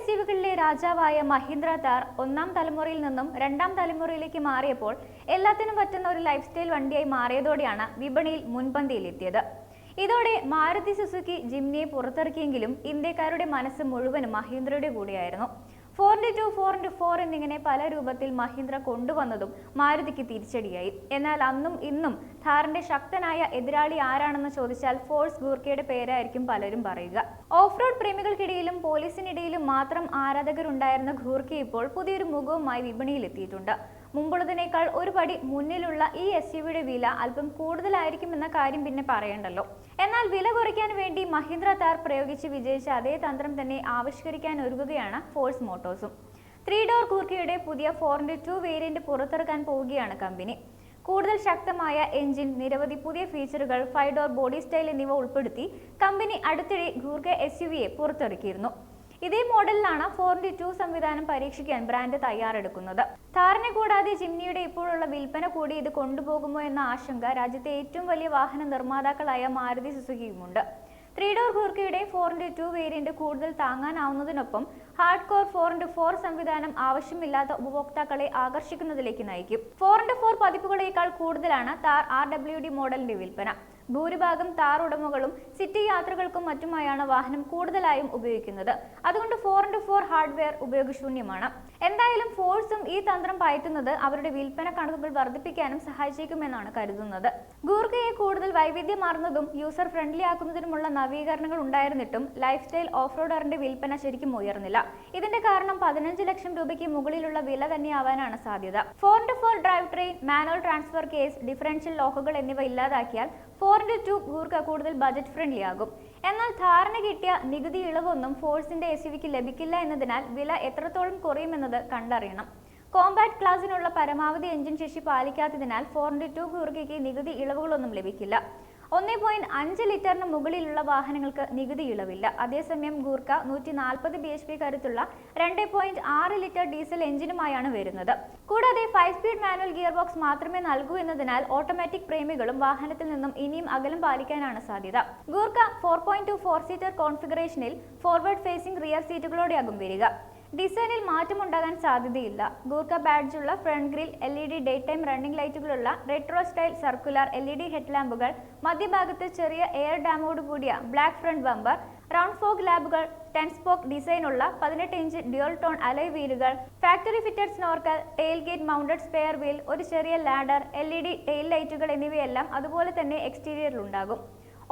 S യുവികളിലെ രാജാവായ മഹീന്ദ്ര താർ ഒന്നാം തലമുറയിൽ നിന്നും രണ്ടാം തലമുറയിലേക്ക് മാറിയപ്പോൾ എല്ലാത്തിനും പറ്റുന്ന ഒരു ലൈഫ് സ്റ്റൈൽ വണ്ടിയായി മാറിയതോടെയാണ് വിപണിയിൽ മുൻപന്തിയിലെത്തിയത് ഇതോടെ മാരുതി സുസുക്കി ജിംനിയെ പുറത്തിറക്കിയെങ്കിലും ഇന്ത്യക്കാരുടെ മനസ്സ് മുഴുവനും മഹീന്ദ്രയുടെ കൂടെയായിരുന്നു. Four into two four into four എന്നിങ്ങനെ പല രൂപത്തിൽ മഹീന്ദ്ര കൊണ്ടുവന്നതും മാരുതിക്ക് തിരിച്ചടിയായി. എന്നാൽ അന്നും ഇന്നും ഥാറിന്റെ ശക്തനായ എതിരാളി ആരാണെന്ന് ചോദിച്ചാൽ ഫോഴ്സ് ഗൂർക്കയുടെ പേരായിരിക്കും പലരും പറയുക. ഓഫ് റോഡ് പ്രേമികൾക്കിടയിലും പോലീസിനിടയിലും മാത്രം ആരാധകരുണ്ടായിരുന്ന ഘൂർക്കി ഇപ്പോൾ പുതിയൊരു മുഖവുമായി വിപണിയിലെത്തിയിട്ടുണ്ട്. മുമ്പുള്ളതിനേക്കാൾ ഒരു പടി മുന്നിലുള്ള ഈ എസ് യുവിയുടെ വില അല്പം കൂടുതലായിരിക്കുമെന്ന കാര്യം പിന്നെ പറയണ്ടല്ലോ. എന്നാൽ വില കുറയ്ക്കാൻ വേണ്ടി മഹീന്ദ്ര താർ പ്രയോഗിച്ച് വിജയിച്ച അതേ തന്ത്രം തന്നെ ആവിഷ്കരിക്കാൻ ഒരുങ്ങുകയാണ് ഫോഴ്സ് മോട്ടോഴ്സും. ത്രീ ഡോർ കൂർക്കിയുടെ പുതിയ ഫോർ ഇന്റു ടു വേരിയന്റ് പുറത്തിറക്കാൻ പോവുകയാണ് കമ്പനി. കൂടുതൽ ശക്തമായ എഞ്ചിൻ നിരവധി പുതിയ ഫീച്ചറുകൾ ഫൈവ് ഡോർ ബോഡി സ്റ്റൈൽ എന്നിവ ഉൾപ്പെടുത്തി കമ്പനി അടുത്തിടെ ഗൂർഗ എസ് യു വിയെ പുറത്തിറക്കിയിരുന്നു. ഇതേ മോഡലിലാണ് ഫോർ ഇന്റു ടു സംവിധാനം പരീക്ഷിക്കാൻ ബ്രാൻഡ് തയ്യാറെടുക്കുന്നത്. താറിനെ കൂടാതെ ജിംനിയുടെ ഇപ്പോഴുള്ള വിൽപ്പന കൂടി ഇത് കൊണ്ടുപോകുമോ എന്ന ആശങ്ക രാജ്യത്തെ ഏറ്റവും വലിയ വാഹന നിർമ്മാതാക്കളായ മാരുതി സുസുക്കിയുമുണ്ട്. ത്രീ ഡോർ ഘൂർക്കയുടെ ഫോർ ഇന്റു ടു വേരിയന്റ് കൂടുതൽ താങ്ങാനാവുന്നതിനൊപ്പം hard core four into four സംവിധാനം ആവശ്യമില്ലാത്ത ഉപഭോക്താക്കളെ ആകർഷിക്കുന്നതിലേക്ക് നയിക്കും. ഫോർ ഇന്റു ഫോർ പതിപ്പുകളേക്കാൾ കൂടുതലാണ് താർ ആർ ഡബ്ല്യു ഡി മോഡലിന്റെ വിൽപ്പന. ഭൂരിഭാഗം താർ ഉടമകളും സിറ്റി യാത്രകൾക്കും മറ്റുമായാണ് വാഹനം കൂടുതലായും ഉപയോഗിക്കുന്നത്. അതുകൊണ്ട് ഫോർ ഇന്റു ഫോർ ഹാർഡ്വെയർ ഉപയോഗശൂന്യമാണ്. എന്തായാലും ഫോഴ്സും ഈ തന്ത്രം പയറ്റുന്നത് അവരുടെ വിൽപ്പന കണക്കുകൾ വർദ്ധിപ്പിക്കാനും സഹായിച്ചേക്കുമെന്നാണ് കരുതുന്നത്. ഗൂർഖയെ കൂടുതൽ വൈവിധ്യമാർന്നതും യൂസർ ഫ്രണ്ട്ലി ആക്കുന്നതിനുമുള്ള നവീകരണങ്ങൾ ഉണ്ടായിരുന്നിട്ടും ലൈഫ് സ്റ്റൈൽ ഓഫ് റോഡറിന്റെ വിൽപ്പന ശരിക്കും ഉയർന്നില്ല. ഇതിന്റെ കാരണം പതിനഞ്ച് ലക്ഷം രൂപയ്ക്ക് മുകളിലുള്ള വില തന്നെയാവാനാണ് സാധ്യത. Four into four drive train manual transfer case differential ലോക്കുകൾ എന്നിവ ഇല്ലാതാക്കിയാൽ ഫോർ ഇന്റു ടു ഗൂർക്ക കൂടുതൽ ബജറ്റ് ഫ്രണ്ട്ലി ആകും. എന്നാൽ ധാരണ കിട്ടിയ നികുതി ഇളവൊന്നും ഫോഴ്സിന്റെ എസ് യുവിക്ക് ലഭിക്കില്ല എന്നതിനാൽ വില എത്രത്തോളം കുറയുമെന്നത് കണ്ടറിയണം. കോമ്പാക്ട് ക്ലാസിനുള്ള പരമാവധി എഞ്ചിൻ ശേഷി പാലിക്കാത്തതിനാൽ ഫോർ ഇന്റു ടു ഗൂർക്കയ്ക്ക് നികുതി ഇളവുകളൊന്നും ലഭിക്കില്ല. ഒന്നേ പോയിന്റ് അഞ്ച് ലിറ്ററിന് മുകളിലുള്ള വാഹനങ്ങൾക്ക് നികുതി ഇളവില്ല. അതേസമയം ഗൂർഖ നൂറ്റി നാൽപ്പത് ബി എച്ച് പി കരുത്തുള്ള രണ്ട് പോയിന്റ് ആറ് ലിറ്റർ ഡീസൽ എഞ്ചിനുമായാണ് വരുന്നത്. കൂടാതെ five speed manual gear box മാത്രമേ നൽകൂ എന്നതിനാൽ ഓട്ടോമാറ്റിക് പ്രേമികളും വാഹനത്തിൽ നിന്നും ഇനിയും അകലം പാലിക്കാനാണ് സാധ്യത. Gurkha four point two four seater കോൺഫിഗറേഷനിൽ forward facing rear സീറ്റുകളോടെയാകും വരിക. ഡിസൈനിൽ മാറ്റമുണ്ടാകാൻ സാധ്യതയില്ല. Gurkha ബാഡ്ജുള്ള front grille L E D day time running ലൈറ്റുകളുള്ള retro style circular L E D ഹെഡ്ലാമ്പുകൾ മധ്യഭാഗത്ത് ചെറിയ എയർ ഡാമോട് കൂടിയ black front bumper round fog ലാബുകൾ ടെൻ സ്പോക്ക് ഡിസൈനുള്ള പതിനെട്ട് inch dual tone alloy വീലുകൾ factory fitted snorkel tail gate mounted spare wheel ഒരു ചെറിയ ladder L E D tail ലൈറ്റുകൾ എന്നിവയെല്ലാം അതുപോലെ തന്നെ എക്സ്റ്റീരിയറിൽ ഉണ്ടാകും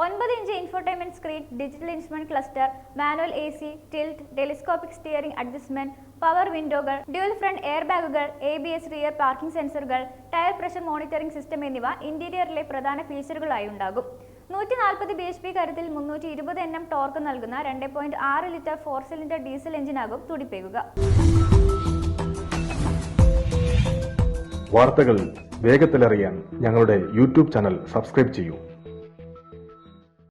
ഒൻപത് inch infotainment screen digital instrument cluster manual A C tilt telescopic steering adjustment power വിൻഡോകൾ dual front air ബാഗുകൾ A B S rear parking സെൻസറുകൾ ടയർ പ്രഷർ മോണിറ്ററിംഗ് സിസ്റ്റം എന്നിവ ഇന്റീരിയറിലെ പ്രധാന ഫീച്ചറുകളായി ഉണ്ടാകും. നൂറ്റി നാൽപ്പത് ബി എച്ച് പി കരുത്തിൽ മുന്നൂറ്റി ഇരുപത് എണ്ണം ടോർക്ക് നൽകുന്ന രണ്ട് പോയിന്റ് ആറ് ലിറ്റർ ഫോർ സിലിണ്ടർ ഡീസൽ എഞ്ചിനാകും തുടിപ്പേകുക. വാർത്തകൾ വേഗത്തിലറിയാൻ ഞങ്ങളുടെ യൂട്യൂബ് ചാനൽ സബ്സ്ക്രൈബ് ചെയ്യൂ.